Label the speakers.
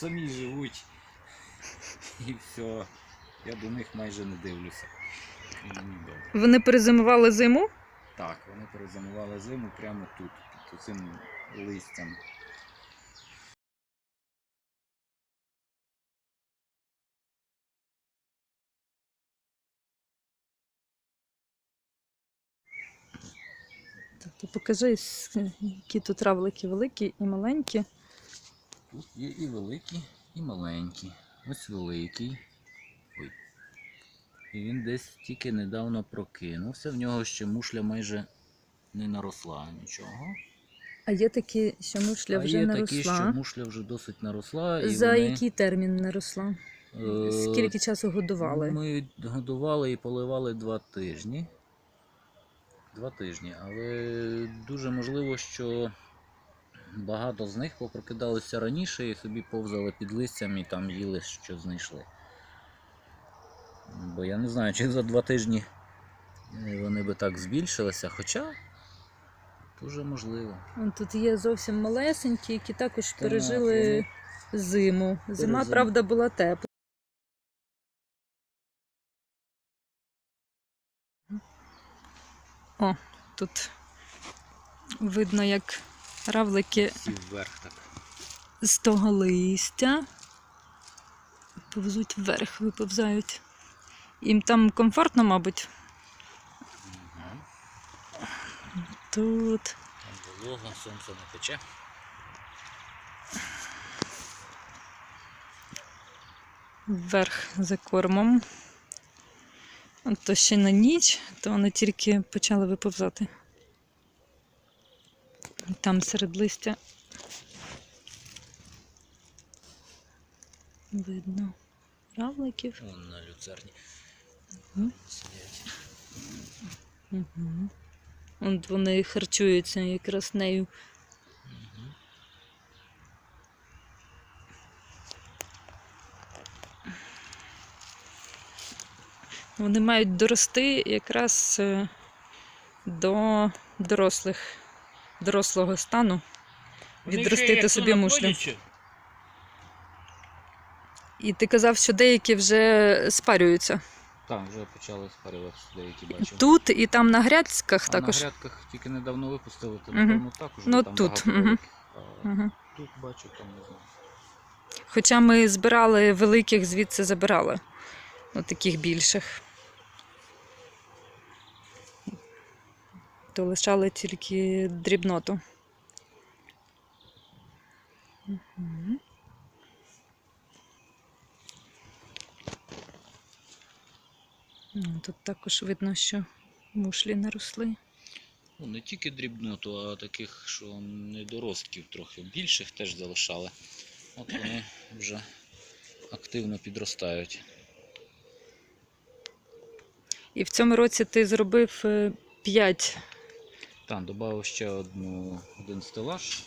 Speaker 1: самі живуть. І все. Я до них майже не дивлюся.
Speaker 2: Вони перезимували зиму?
Speaker 1: Так, вони перезимували зиму прямо тут, під цим листям.
Speaker 2: Покажи, які тут равлики великі і маленькі.
Speaker 1: Тут є і великі, і маленькі. Ось великий. Ой. І він десь тільки недавно прокинувся. В нього ще мушля майже не наросла нічого.
Speaker 2: А є такі, що мушля
Speaker 1: а
Speaker 2: вже
Speaker 1: є
Speaker 2: наросла.
Speaker 1: такі, що мушля вже досить наросла. І
Speaker 2: За
Speaker 1: вони,
Speaker 2: який термін наросла?
Speaker 1: е,
Speaker 2: Скільки часу годували?
Speaker 1: Ми годували і поливали два тижні. Два тижні, але дуже можливо, що багато з них попрокидалися раніше і собі повзали під листям і там їли, що знайшли. Бо я не знаю, чи за два тижні е, вони би так збільшилися, хоча дуже можливо.
Speaker 2: Тут є зовсім малесенькі, які також
Speaker 1: Так,
Speaker 2: пережили зиму. Зима,
Speaker 1: Перезим-
Speaker 2: правда, була тепла. О, тут видно, як равлики
Speaker 1: вверх так.
Speaker 2: з того листя повзуть вверх, виповзають. Їм там комфортно, мабуть.
Speaker 1: Мгм.
Speaker 2: Тут
Speaker 1: Там волога, сонце не пече.
Speaker 2: вверх за кормом. От то ще на ніч, то вони тільки почали виповзати. Там серед листя видно равликів.
Speaker 1: Вон на люцерні
Speaker 2: Мгм.
Speaker 1: сидять.
Speaker 2: Угу. От вони харчуються якраз нею. Вони мають дорости якраз е, до дорослих, дорослого стану, відростити собі мушлю. І ти казав, що деякі вже спарюються.
Speaker 1: Там вже почали спарюватися деякі бачу.
Speaker 2: Тут і там на грядках
Speaker 1: а
Speaker 2: також.
Speaker 1: на грядках тільки недавно випустили, то напевно також
Speaker 2: Ну,
Speaker 1: там
Speaker 2: тут,
Speaker 1: багато
Speaker 2: мгм.
Speaker 1: А
Speaker 2: Угу.
Speaker 1: Тут бачу, там не знаю.
Speaker 2: Хоча ми збирали великих, звідси забирали. От таких більших. То лишали тільки дрібноту. Ну, Тут також видно, що мушлі наросли.
Speaker 1: Ну, не тільки дрібноту, а таких, що недоростків трохи більших теж залишали. От вони вже активно підростають.
Speaker 2: І в цьому році ти зробив 5
Speaker 1: Там додав ще одну, один стелаж.